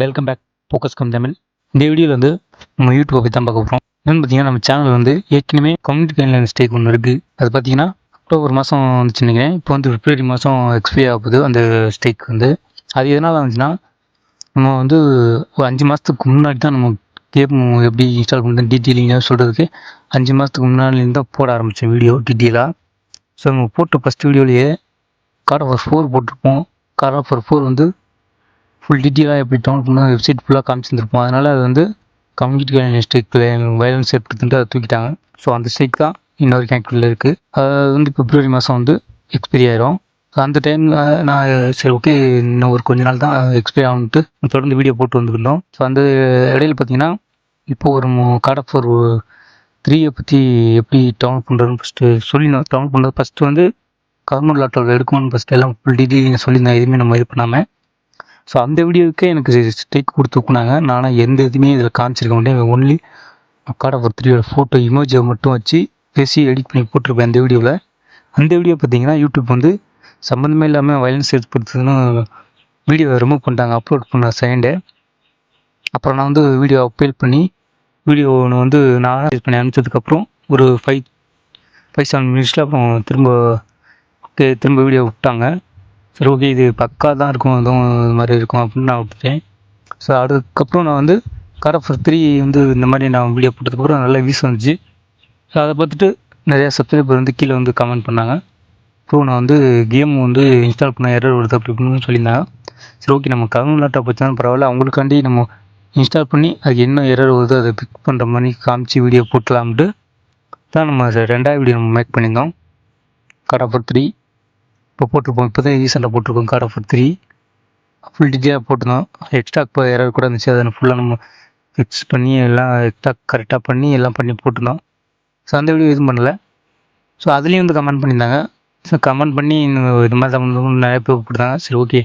Welcome back focus come Tamil இந்த வீடியோவில் வந்து நம்ம யூடியூப்பை பற்றி தான் பார்க்க போகிறோம் என்னென்னு பார்த்தீங்கன்னா நம்ம சேனல் வந்து ஏற்கனவே கம்யூனிட்டி கைட்லைன் ஸ்டேக் ஒன்று இருக்குது அது பார்த்தீங்கன்னா அக்டோபர் மாதம் வந்துச்சு நினைக்கிறேன். இப்போ வந்து பிப்ரவரி மாதம் எக்ஸ்பைரி ஆகுது அந்த ஸ்டேக் வந்து. அது எதனால் வந்துச்சுன்னா நம்ம வந்து ஒரு அஞ்சு மாதத்துக்கு முன்னாடி தான் நம்ம கேம் எப்படி இன்ஸ்டால் பண்ணுறது டீட்டெயிலிங்காக சொல்கிறதுக்கு அஞ்சு மாதத்துக்கு முன்னாடிலேருந்து தான் போட ஆரம்பித்தேன் வீடியோ டீட்டெயிலாக ஸோ நம்ம போட்ட ஃபஸ்ட் வீடியோலேயே கார் ஆஃபர் ஃபோர் போட்டிருப்போம். கார் ஆஃபர் ஃபோர் வந்து ஃபுல் டீட்டெயிலாக எப்படி டவுன் பண்ணால் வெப்சைட் ஃபுல்லாக காமிச்சிருந்துருப்போம். அதனால் அது வந்து கம்யூனிட்டி ஸ்டேக் வயலன்ஸ் ஏற்படுத்திட்டு அதை தூக்கிட்டாங்க. ஸோ அந்த ஸ்டேக் தான் இன்ன வரைக்கும் இருக்குது அது வந்து பிப்ரவரி மாதம் வந்து எக்ஸ்பைரி ஆயிரும். ஸோ அந்த டைமில் நான் சரி ஓகே இன்னும் ஒரு கொஞ்ச நாள் தான் எக்ஸ்பைரி ஆகுன்ட்டு தொடர்ந்து வீடியோ போட்டு வந்துக்கிட்டோம். ஸோ அந்த இடையில பார்த்தீங்கன்னா இப்போ ஒரு கார்ட் ஆஃப் ஒரு த்ரீயை பற்றி எப்படி டவுன் பண்ணுறதுன்னு ஃபஸ்ட்டு சொல்லியிருந்தோம் டவுன் பண்ணுறது ஃபஸ்ட்டு வந்து கவர்மெண்ட் லாட்டில் எடுக்கணும்னு ஃபஸ்ட்டு எல்லாம் ஃபுல் டீட்டெயில் சொல்லியிருந்தேன். எதுவுமே நம்ம இது பண்ணாமல் ஸோ அந்த வீடியோவுக்கே எனக்கு ஸ்டேக் கொடுத்துக்குனாங்க நானும் எந்த இதுவுமே இதில் காமிச்சிருக்க மாட்டேன். ஒன்லி அக்காட ஒரு த்ரீயோட ஃபோட்டோ இமேஜை மட்டும் வச்சு பேசி எடிட் பண்ணி போட்டிருப்பேன் அந்த வீடியோவில். அந்த வீடியோ பார்த்தீங்கன்னா யூடியூப் வந்து சம்மந்தமே இல்லாமல் வயலன்ஸ் ஏற்படுத்துதுன்னு வீடியோவை ரிமூவ் பண்ணிட்டாங்க. அப்லோட் பண்ண செகண்டே அப்புறம் நான் வந்து வீடியோ அப்பீல் பண்ணி வீடியோ ஒன்று வந்து நான் இது பண்ணி அனுப்பிச்சதுக்கப்புறம் ஒரு ஃபைவ் ஃபைவ் செவன் மினிட்ஸில் அப்புறம் திரும்ப திரும்ப வீடியோ விட்டாங்க. சரி ஓகே இது பக்கா தான் இருக்கும் எதுவும் இது மாதிரி இருக்கும் அப்படின்னு நான் விட்டுட்டேன். ஸோ அதுக்கப்புறம் நான் வந்து காரஃபர் த்ரீ வந்து இந்த மாதிரி நான் வீடியோ போட்டதுக்கப்புறம் நல்லா வியூஸ் வந்துச்சு. ஸோ அதை பார்த்துட்டு நிறையா சப்ஸ்கிரைபர் வந்து கீழே வந்து கமெண்ட் பண்ணாங்க. ப்ரோ நான் வந்து கேம் வந்து இன்ஸ்டால் பண்ண எரர் வருது அப்படி இப்படின்னு சொல்லியிருந்தாங்க. சரி ஓகே நம்ம கவர்மெண்ட் லேப்டாப் வச்சாலும் பரவாயில்ல அவங்களுக்காண்டி நம்ம இன்ஸ்டால் பண்ணி அதுக்கு என்ன எரர் வருதோ அதை பிக் பண்ணுற மாதிரி காமிச்சு வீடியோ போட்டலாம்ட்டு தான் நம்ம ரெண்டாவது வீடியோ நம்ம மேக் பண்ணியிருந்தோம். கார்ட் ஆஃபர் த்ரீ இப்போ போட்டிருப்போம். இப்போ தான் ரீசெண்டாக போட்டிருக்கோம். கார்ட் ஆஃப் த்ரீ ஃபுல் டிஜியாக போட்டிருந்தோம். எக்ஸ்ட்ரா இப்போ எரர் கூட இருந்துச்சு அதை ஃபுல்லாக நம்ம ஃபிக்ஸ் பண்ணி எல்லாம் எக்ஸ்ட்ரா கரெக்டாக பண்ணி எல்லாம் பண்ணி போட்டிருந்தோம். ஸோ அந்த வீடியோ எதுவும் பண்ணல. ஸோ அதுலேயும் வந்து கமெண்ட் பண்ணியிருந்தாங்க. ஸோ கமெண்ட் பண்ணி இது மாதிரி தான் நிறைய பேர் போட்டிருந்தாங்க. சரி ஓகே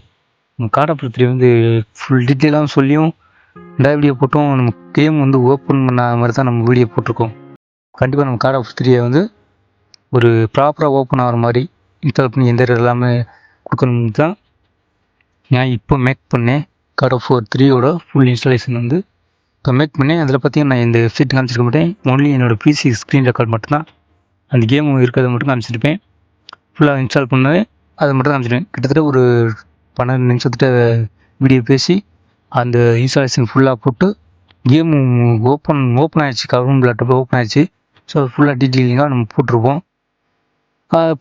நம்ம கார்ட் ஆஃப் த்ரீ வந்து ஃபுல் டீட்டெயிலாக சொல்லியும் ரெண்டாவது வீடியோ போட்டோம். நம்ம கேம் வந்து ஓப்பன் பண்ண மாதிரி தான் நம்ம வீடியோ போட்டிருக்கோம். கண்டிப்பாக நம்ம கார்ட் ஆஃப் த்ரீயை வந்து ஒரு ப்ராப்பராக ஓப்பன் ஆகிற மாதிரி இன்ஸ்டால் பண்ணி எந்த இல்லாமல் எல்லாமே கொடுக்கணும்னு தான் நான் இப்போ மேக் பண்ணேன். கார்ட் ஆஃப் ஃபோர் த்ரீயோட ஃபுல் இன்ஸ்டாலேஷன் வந்து இப்போ மேக் பண்ணேன். அதில் பார்த்தீங்கன்னா நான் இந்த வெப்சைட் காமிச்சிருக்க மாட்டேன். ஒன்லி என்னோடய பிசி ஸ்க்ரீன் ரெக்கார்ட் மட்டும்தான். அந்த கேம் இருக்கிறத மட்டும் காமிச்சிருப்பேன். ஃபுல்லாக இன்ஸ்டால் பண்ணேன் அதை மட்டும் காமிச்சிருப்பேன் கிட்டத்தட்ட ஒரு பன்னெண்டு நிமிஷத்துட்ட வீடியோ பேசி அந்த இன்ஸ்டாலேஷன் ஃபுல்லாக போட்டு கேம் ஓப்பன் ஓப்பன் ஆயிடுச்சு. கவர்மெண்ட் லேப்டாப் ஓப்பன் ஆயிடுச்சு. ஸோ ஃபுல்லாக டீட்டெயிலிங்காக நம்ம போட்டிருப்போம்.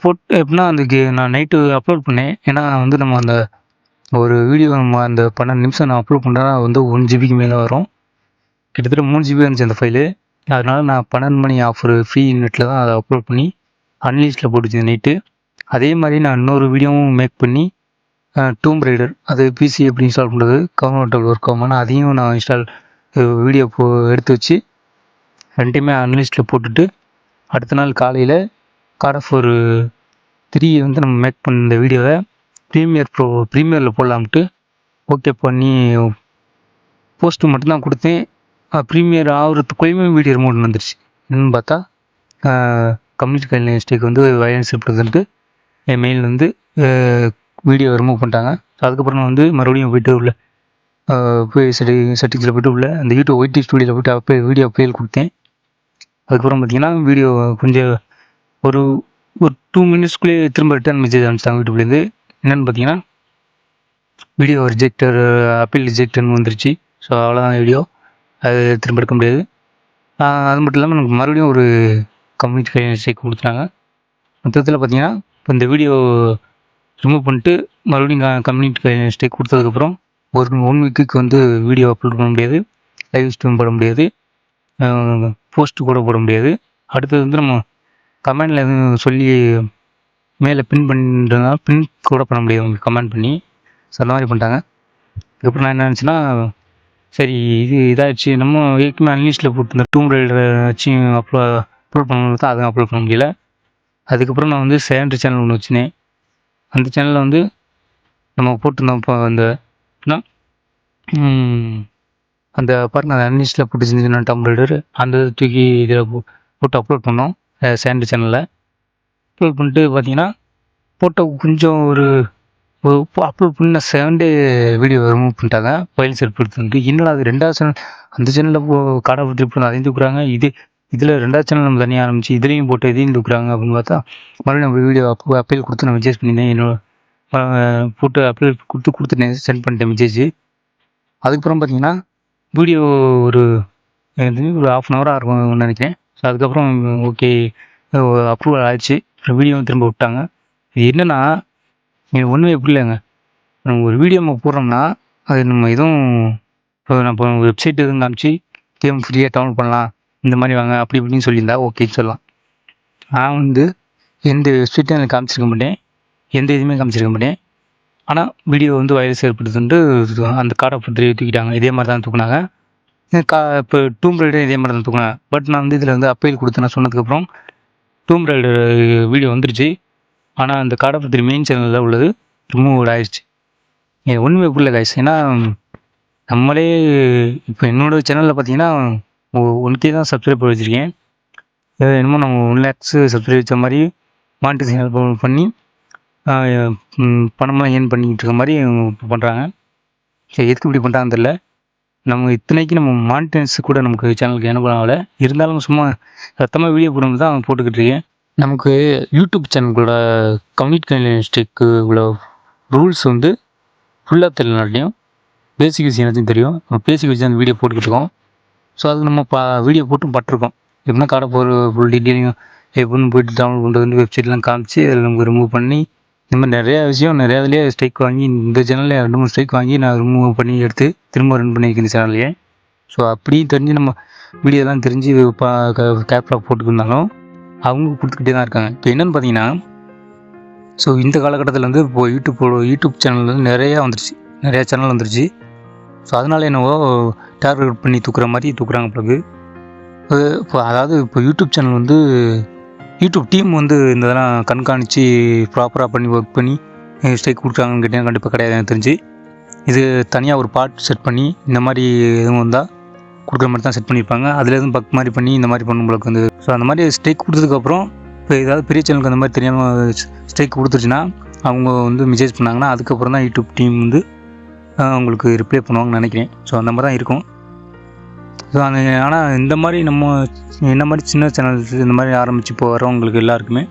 போட் எப்படின்னா அந்த கே நான் நைட்டு அப்லோட் பண்ணேன். ஏன்னா வந்து நம்ம அந்த ஒரு வீடியோ நம்ம அந்த பன்னெண்டு நிமிஷம் நான் அப்லோட் பண்ணுறேன்னா வந்து ஒன் ஜிபிக்கு மேலே வரும். கிட்டத்தட்ட மூணு ஜிபி இருந்துச்சு அந்த ஃபைலு அதனால் நான் பன்னெண்டு மணி ஆஃபர் ஃப்ரீ நெட்டில் தான் அதை அப்லோட் பண்ணி அன்லிஸ்ட்டில் போட்டுச்சு நைட்டு அதே மாதிரி நான் இன்னொரு வீடியோவும் மேக் பண்ணி டூம் ரைடர் அது பிசி எப்படி இன்ஸ்டால் பண்ணுறது கவர்மெண்ட் ஒர்க் ஆகுமானா அதையும் நான் இன்ஸ்டால் வீடியோ போ எடுத்து வச்சு ரெண்டையுமே அன்லிஸ்ட்டில் போட்டுட்டு அடுத்த நாள் காலையில் கார்ட் ஆஃப் ஒரு த்ரீ வந்து நம்ம மேக் பண்ண இந்த வீடியோவை ப்ரீமியர் ப்ரோ ப்ரீமியரில் போடலாம்ட்டு ஓகே பண்ணி போஸ்ட்டு மட்டும்தான் கொடுத்தேன். ப்ரீமியர் ஆகுறதுக்குள்ளேயுமே வீடியோ ரிமோட் வந்துருச்சு. என்னன்னு பார்த்தா கம்யூனிட்டி கைட்லைன் ஸ்டேக் வந்து வயலன்ஸ் ஏற்படுதுன்ட்டு என் மெயில் வந்து வீடியோ ரிமூவ் பண்ணிட்டாங்க. அதுக்கப்புறம் நான் வந்து மறுபடியும் போயிட்டு உள்ள போய் செட்டி செட்டிங்ஸில் போயிட்டு உள்ள அந்த யூடியூப் ஒயிட்டி ஸ்டூடியோவில் போயிட்டு அப்போ வீடியோ ஃபைல் கொடுத்தேன். அதுக்கப்புறம் பார்த்தீங்கன்னா வீடியோ கொஞ்சம் ஒரு ஒரு டூ மினிட்ஸ்க்குள்ளேயே திரும்ப ரிட்டர்ன் மெசேஜ் அனுப்பிச்சிட்டாங்க யூடியூப்லேருந்து என்னென்னு பார்த்தீங்கன்னா வீடியோ ரிஜெக்டர் அப்பீல் ரிஜெக்டர்னு வந்துருச்சு. ஸோ அவ்வளோதான் வீடியோ அது திரும்ப எடுக்க முடியாது. அது மட்டும் இல்லாமல் நமக்கு மறுபடியும் ஒரு கம்யூனிட்டி கைட்லைன் ஸ்டேக் கொடுத்துட்டாங்க. மொத்தத்தில் பார்த்தீங்கன்னா இப்போ இந்த வீடியோ ரிமூவ் பண்ணிட்டு மறுபடியும் கம்யூனிட்டி கைட்லைன் ஸ்டேக் கொடுத்ததுக்கப்புறம் ஒரு ஒன் வீக்குக்கு வந்து வீடியோ அப்லோட் பண்ண முடியாது. லைவ் ஸ்ட்ரீம் போட முடியாது. போஸ்ட்டு கூட போட முடியாது. அடுத்தது வந்து நம்ம கமெண்டில் எதுவும் சொல்லி மேலே பின் பண்ணுறதுனா பின் கூட பண்ண முடியாது உங்களுக்கு கமெண்ட் பண்ணி. ஸோ அந்த மாதிரி பண்ணிட்டாங்க. அதுக்கப்புறம் நான் என்ன நினச்சேன்னா சரி இது இதாகிடுச்சு நம்ம ஏற்கனவே அன்லிஸ்ட்டில் போட்டு டூம் ரைடர் வச்சும் அப்லோ அப்லோட் பண்ணணும் தான் அதுவும் அப்லோட் பண்ண முடியல. அதுக்கப்புறம் நான் வந்து சேண்டரி சேனல் ஒன்று வச்சுனேன். அந்த சேனலில் வந்து நம்ம போட்டிருந்தோம் இப்போ அந்த என்ன, அந்த பாருங்க அந்த அன்லிஸ்ட்டில் போட்டு செஞ்சுருந்தேன் டம் ரைடர் அந்த இதை தூக்கி இதில் போட்டு அப்லோட் பண்ணோம். சேண்டு சேனலில் அப்லோட் பண்ணிட்டு பார்த்தீங்கன்னா போட்டோ கொஞ்சம் ஒரு அப்லோட் பண்ண செவன் டே வீடியோ ரிமூவ் பண்ணிட்டாங்க ஃபைல்ஸ் எடுத்துட்டு என்னடா அது ரெண்டாவது சேனல் அந்த சேனலில் போ காடா அதையும் தூக்குறாங்க இது இதில் ரெண்டாவது சேனல் நம்ம தனியாக ஆரம்பிச்சு இதுலேயும் போட்டு இதையும் தூக்குறாங்க அப்படின்னு பார்த்தா மறுபடியும் நம்ம வீடியோ அப்போ அப்பீல் கொடுத்து நான் மெசேஜ் பண்ணியிருந்தேன். என்னோட போட்டு அப்பீல் கொடுத்து கொடுத்துட்டேன் சென்ட் பண்ணிட்டேன் மெசேஜ் அதுக்கப்புறம் பார்த்தீங்கன்னா வீடியோ ஒரு ஒரு ஆஃப் அன் ஹவராக இருக்கும் நினைக்கிறேன். ஸோ அதுக்கப்புறம் ஓகே அப்ரூவல் ஆயிடுச்சு. வீடியோ திரும்ப விட்டாங்க. இது என்னென்னா எனக்கு ஒன்றுமே புரியலங்க. நம்ம ஒரு வீடியோ நம்ம போடுறோம்னா அது நம்ம எதுவும் இப்போ நம்ம வெப்சைட் எதுவும் காமிச்சு கேம் ஃப்ரீயாக டவுன்லோட் பண்ணலாம். இந்த மாதிரி வாங்க அப்படி இப்படின்னு சொல்லியிருந்தா ஓகேன்னு சொல்லலாம். நான் வந்து எந்த வெப்சைட்டும் எனக்கு காமிச்சிருக்க மாட்டேன். எந்த இதுவுமே காமிச்சிருக்க மாட்டேன். ஆனால் வீடியோ வந்து வைரஸ் ஏற்படுத்துன்ட்டு அந்த கார்டை பற்றி தூக்கிட்டாங்க. இதே மாதிரி தான் தூக்குனாங்க. கா இப்போ டூம் ரைடர் இதே மாதிரி தான் தூக்குனாங்க பட் நான் வந்து இதில் வந்து அப்பீல் கொடுத்து நான் சொன்னதுக்கப்புறம் டூம் ரைடர் வீடியோ வந்துருச்சு. ஆனால் அந்த கார்டை பற்றி மெயின் சேனலில் உள்ளது ரிமூவ் ஆயிடுச்சு. எனக்கு ஒன்றுமே புரியல காய்ஸ் ஏன்னா நம்மளே இப்போ என்னோட சேனலில் பார்த்தீங்கன்னா ஒன் கே தான் பண்ணி வச்சுருக்கேன். என்னமோ நம்ம ஒன் லேக்ஸு சப்ஸ்கிரைப் வச்ச மாதிரி மானிட்டைசேஷன் பண்ணி பணமெல்லாம் பணம்லாம் ஏர்ன் பண்ணிக்கிட்டு இருக்க மாதிரி பண்ணுறாங்க சரி எதுக்கு இப்படி பண்ணுறாங்கன்னு தெரில நம்ம இத்தனைக்கு நம்ம மானிட்டன்ஸ் கூட நமக்கு சேனலுக்கு என்ன ஆகலை. இருந்தாலும் சும்மா சத்தமாக வீடியோ போடணும் தான் போட்டுக்கிட்டு இருக்கேன். நமக்கு யூடியூப் சேனல்களோட கம்யூனிட் உள்ள ரூல்ஸ் வந்து ஃபுல்லாக தெரியலனாலையும் பேசிக் விஷயம் எல்லாத்தையும் தெரியும். நம்ம பேசிக் விஷயம் அந்த வீடியோ போட்டுக்கிட்டு இருக்கோம். ஸோ அது நம்ம பா வீடியோ போட்டும் பட்டிருக்கோம். எப்படின்னா கடை போகிற ஃபுல் டீட்டெயிலையும் எப்படின்னு போயிட்டு டவுன்லோட் பண்ணுறது வெப்சைட்லாம் காமிச்சு அதில் நமக்கு ரிமூவ் பண்ணி இந்த மாதிரி நிறையா விஷயம் நிறையா இதுலேயே ஸ்ட்ரைக் வாங்கி இந்த சேனலில் ரெண்டு மூணு ஸ்ட்ரைக் வாங்கி நான் ரிமூவ் பண்ணி எடுத்து திரும்ப ரன் பண்ணியிருக்கேன் இந்த சேனல்லையே ஸோ அப்படி தெரிஞ்சு நம்ம வீடியோலாம் தெரிஞ்சு பா கேப்லாக் போட்டுக்கிருந்தாலும் அவங்க கொடுத்துக்கிட்டே தான் இருக்காங்க. இப்போ என்னென்னு பார்த்தீங்கன்னா ஸோ இந்த காலகட்டத்தில் வந்து இப்போ யூடியூப் யூடியூப் சேனல் வந்து நிறையா வந்துருச்சு. நிறையா சேனல் வந்துருச்சு. ஸோ அதனால என்னவோ டார்கெட் பண்ணி தூக்குற மாதிரி தூக்குறாங்க பிறகு இப்போ அதாவது இப்போ யூடியூப் சேனல் வந்து யூடியூப் டீம் வந்து இந்த இதெல்லாம் கண்காணித்து ப்ராப்பராக பண்ணி ஒர்க் பண்ணி ஸ்ட்ரைக் கொடுக்குறாங்கன்னு கேட்டால் கண்டிப்பாக கிடையாது எனக்கு தெரிஞ்சு. இது தனியாக ஒரு பார்ட் செட் பண்ணி இந்த மாதிரி எதுவும் வந்தால் கொடுக்குற மாதிரி தான் செட் பண்ணியிருப்பாங்க அதில் எதுவும் பக் மாதிரி பண்ணி இந்த மாதிரி பண்ணும் வந்து. ஸோ அந்த மாதிரி ஸ்ட்ரைக் கொடுத்ததுக்கப்புறம் இப்போ ஏதாவது பெரிய சேனலுக்கு அந்த மாதிரி தெரியாமல் ஸ்ட்ரைக் கொடுத்துருச்சுன்னா அவங்க வந்து மெசேஜ் பண்ணாங்கன்னா அதுக்கப்புறம் தான் யூடியூப் டீம் வந்து அவங்களுக்கு ரிப்ளை பண்ணுவாங்கன்னு நினைக்கிறேன். ஸோ அந்த மாதிரி தான் இருக்கும். ஸோ அந்த ஆனால் இந்த மாதிரி நம்ம இந்த மாதிரி சின்ன சேனல்ஸ் இந்த மாதிரி ஆரம்பித்து இப்போ வரவங்களுக்கு எல்லாருக்குமே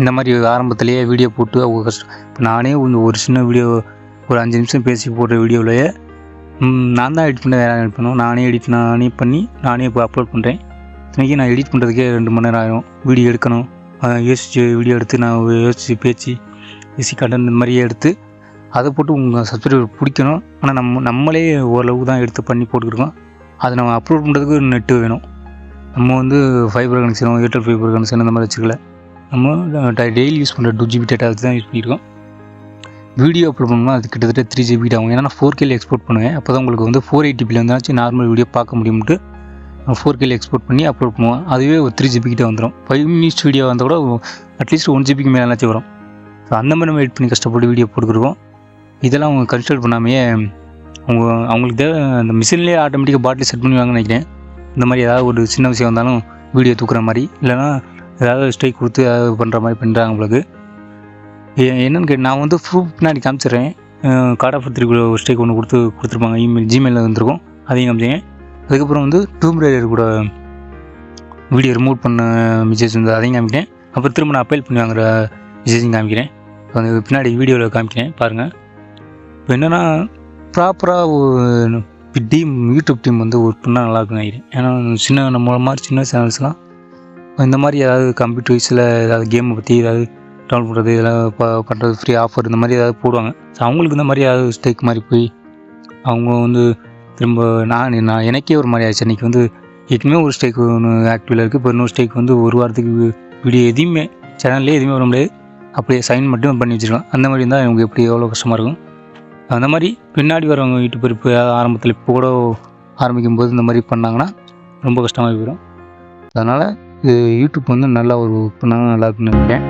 இந்த மாதிரி ஆரம்பத்துலேயே வீடியோ போட்டு அவங்க கஷ்டம் இப்போ நானே ஒரு ஒரு சின்ன வீடியோ ஒரு அஞ்சு நிமிஷம் பேசி போடுற வீடியோவிலேயே நான் தான் எடிட் பண்ண வேறு எடிட் பண்ணுவோம் நானே எடிட் நானே பண்ணி நானே இப்போ அப்லோட் பண்ணுறேன் இன்றைக்கி நான் எடிட் பண்ணுறதுக்கே ரெண்டு மணி நேரம் ஆகும் வீடியோ எடுக்கணும். யோசிச்சு வீடியோ எடுத்து நான் யோசிச்சு பேச்சு யோசி கடன் இந்த மாதிரியே எடுத்து அதை போட்டு உங்கள் சப்ஸ்கிரைபர் பிடிக்கணும். ஆனால் நம்ம நம்மளே ஓரளவுக்கு தான் எடுத்து பண்ணி போட்டுக்கிருக்கோம். அதை நம்ம அப்லோட் பண்ணுறதுக்கு நெட்டு வேணும். நம்ம வந்து ஃபைபர் கனெக்ஷனோ ஏர்டெல் ஃபைபர் கனெக்ஷன் இந்த மாதிரி வச்சுக்கல. நம்ம டெய்லி யூஸ் பண்ணுற டூ ஜிபி டேட்டா வச்சு தான் யூஸ் பண்ணியிருக்கோம். வீடியோ அப்லோட் பண்ணணும்னா அது கிட்டத்தட்ட த்ரீ ஜிபி ஆகும் ஏன்னா நான் ஃபோர் கேல எக்ஸ்போர்ட் பண்ணுவேன். அப்போ தான் உங்களுக்கு வந்து ஃபோர் எயிட்டிபியில் வந்தாச்சு நார்மல் வீடியோ பார்க்க முடியும்ட்டு ஃபோர் கேல எக்ஸ்போர்ட் பண்ணி அப்லோட் பண்ணுவோம் அதுவே ஒரு த்ரீ ஜிபி கிட்ட வந்துடும் ஃபைவ் மினிட்ஸ் வீடியோ வந்தால் கூட அட்லீஸ்ட் ஒன் ஜிபிக்கு மேலேனாச்சும் வரும். ஸோ அந்த மாதிரி நம்ம எடிட் பண்ணி கஷ்டப்பட்டு வீடியோ போட்டுக்கிருக்கோம் இதெல்லாம் அவங்க கன்சிடர் பண்ணாமையே அவங்க அவங்களுக்கு தேவை அந்த மிஷின்லேயே ஆட்டோமேட்டிக்காக பாட்டில் செட் பண்ணுவாங்கன்னு நினைக்கிறேன். இந்த மாதிரி ஏதாவது ஒரு சின்ன விஷயம் வந்தாலும் வீடியோ தூக்குற மாதிரி இல்லைன்னா ஏதாவது ஸ்ட்ரைக் கொடுத்து ஏதாவது பண்ணுற மாதிரி பண்ணுறாங்க உங்களுக்கு ஏ- என்னன்னு கேட்டு நான் வந்து ப்ரூஃப் பின்னாடி காமிச்சிடுறேன். கார்ட் ஆஃப் த்ரீக்குள்ள ஒரு ஸ்ட்ரைக் ஒன்று கொடுத்து கொடுத்துருப்பாங்க. இமெயில் ஜிமெயிலில் வந்திருக்கும். அதையும் காமிச்சிங்க அதுக்கப்புறம் வந்து டூம் ரேடர் கூட வீடியோ ரிமூவ் பண்ண மெசேஜ் வந்து அதையும் காமிக்கிறேன். அப்புறம் திரும்ப நான் அப்பைல் பண்ணி வாங்குற மெசேஜையும் காமிக்கிறேன். அது வந்து பின்னாடி வீடியோவில் காமிக்கிறேன். பாருங்கள் இப்போ என்னென்னா ப்ராப்பராக டீம் யூடியூப் டீம் வந்து ஒர்க் பண்ணால் நல்லா நினைக்கிறேன். ஏன்னா சின்ன நம்ம மாதிரி சின்ன சேனல்ஸ்லாம் இந்த மாதிரி ஏதாவது கம்ப்யூட்டர் வைஸில் ஏதாவது கேமை பற்றி ஏதாவது டவுன் பண்ணுறது இதெல்லாம் பண்ணுறது ஃப்ரீ ஆஃபர் இந்த மாதிரி ஏதாவது போடுவாங்க. ஸோ அவங்களுக்கு இந்த மாதிரி ஏதாவது ஸ்டேக் மாதிரி போய் அவங்க வந்து திரும்ப நான் நான் எனக்கே ஒரு மாதிரி ஆச்சு அன்றைக்கி வந்து ஏற்கனவே ஒரு ஸ்டேக் ஒன்று ஆக்டிவில் இருக்குது இப்போ இன்னொரு ஸ்டேக் வந்து ஒரு வாரத்துக்கு வீடியோ எதையுமே சேனல்லே எதுவுமே வர முடியாது. அப்படியே சைன் மட்டும் பண்ணி வச்சுருக்கோம் அந்த மாதிரி இருந்தால் எனக்கு எப்படி எவ்வளோ கஷ்டமாக இருக்கும்? அந்த மாதிரி பின்னாடி வரவங்க வீட்டு பொறுப்பு ஆரம்பத்தில் இப்போ கூட ஆரம்பிக்கும் போது இந்த மாதிரி பண்ணாங்கன்னா ரொம்ப கஷ்டமாக போயிடும். அதனால் இது யூடியூப் வந்து நல்லா ஒரு பண்ணாங்கன்னா நல்லா இருக்குன்னு நினைக்கிறேன்.